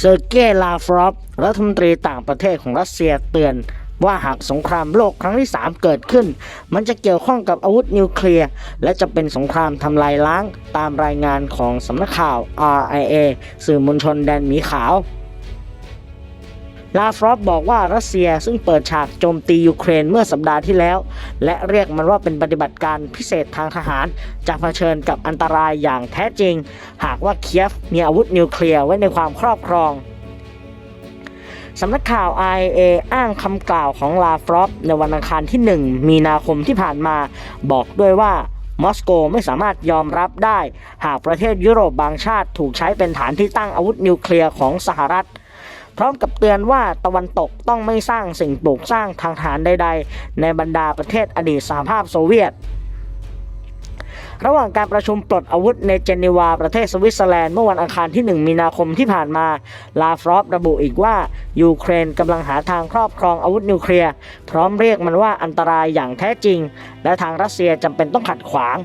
เซอร์เกย์ลาฟรอฟรัฐมนตรีต่างประเทศของรัสเซียเตือนว่าหากสงครามโลกครั้งที่ 3 เกิดขึ้น มันจะเกี่ยวข้องกับอาวุธนิวเคลียร์ และจะเป็นสงครามทำลายล้างตามรายงานของสำนักข่าว RIA สื่อมวลชนแดนหมีขาว ลาฟรอฟบอกว่ารัสเซียซึ่งเปิดฉากโจมตียูเครนเมื่อสัปดาห์ที่แล้ว และเรียกมันว่าเป็นปฏิบัติการพิเศษทางทหาร จะเผชิญกับอันตรายอย่างแท้จริง หากว่าเคียฟมีอาวุธนิวเคลียร์ไว้ในความครอบครองสำนักข่าว IAA อ้างคำกล่าวของลาฟรอฟในวันอังคารที่ 1 มีนาคมที่ผ่านมา บอกด้วยว่ามอสโกไม่สามารถยอมรับได้ หากประเทศยุโรปบางชาติถูกใช้เป็นฐานที่ตั้งอาวุธนิวเคลียร์ของสหรัฐ พร้อมกับเตือนว่าตะวันตกต้องไม่สร้างสิ่งปลูกสร้างทางฐานใด ๆ ในบรรดาประเทศอดีตสหภาพโซเวียต ระหว่างการประชุมปลดอาวุธในเจนีวาประเทศสวิตเซอร์แลนด์เมื่อวันอังคารที่ 1 มีนาคมที่ผ่านมา ลาฟรอฟระบุอีกว่า ยูเครนกำลังหาทางครอบครองอาวุธนิวเคลียร์ พร้อมเรียกมันว่าอันตรายอย่างแท้จริง และทางรัสเซียจำเป็นต้องขัดขวาง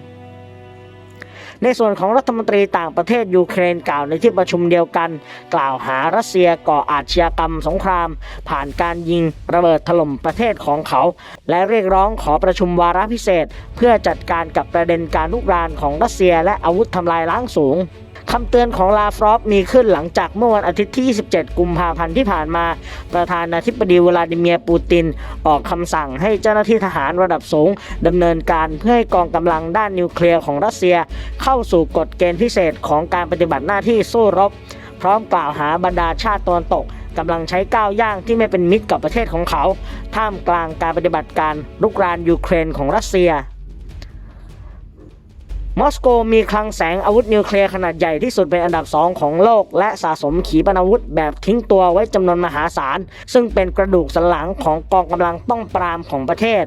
ในส่วนของรัฐมนตรีต่างประเทศยูเครนกล่าวในที่ประชุมเดียวกัน กล่าวหารัสเซียก่ออาชญากรรมสงคราม ผ่านการยิงระเบิดถล่มประเทศของเขา และเรียกร้องขอประชุมวาระพิเศษ เพื่อจัดการกับประเด็นการลุกรานของรัสเซียและอาวุธทำลายล้างสูง คำเตือนของลาฟรอฟมีขึ้นหลังจากเมื่อวันอาทิตย์ที่ 27 กุมภาพันธ์ที่ผ่านมา ประธานาธิบดีวลาดิเมียร์ปูติน ออกคำสั่งให้เจ้าหน้าที่ทหารระดับสูงดำเนินการเพื่อให้กองกำลังด้านนิวเคลียร์ของรัสเซีย เข้าสู่กฎเกณฑ์พิเศษของการปฏิบัติหน้าที่สู้รบ พร้อมกล่าวหาบรรดาชาติตะวันตกกำลังใช้ก้าวย่างที่ไม่เป็นมิตรกับประเทศของเขา ท่ามกลางการปฏิบัติการลุกรานยูเครนของรัสเซีย มอสโกมีคลังแสงอาวุธนิวเคลียร์ขนาดใหญ่ที่สุดเป็นอันดับสองของโลก และสะสมขีปนาวุธแบบทิ้งตัวไว้จำนวนมหาศาล ซึ่งเป็นกระดูกสันหลังของกองกำลังป้องปรามของประเทศ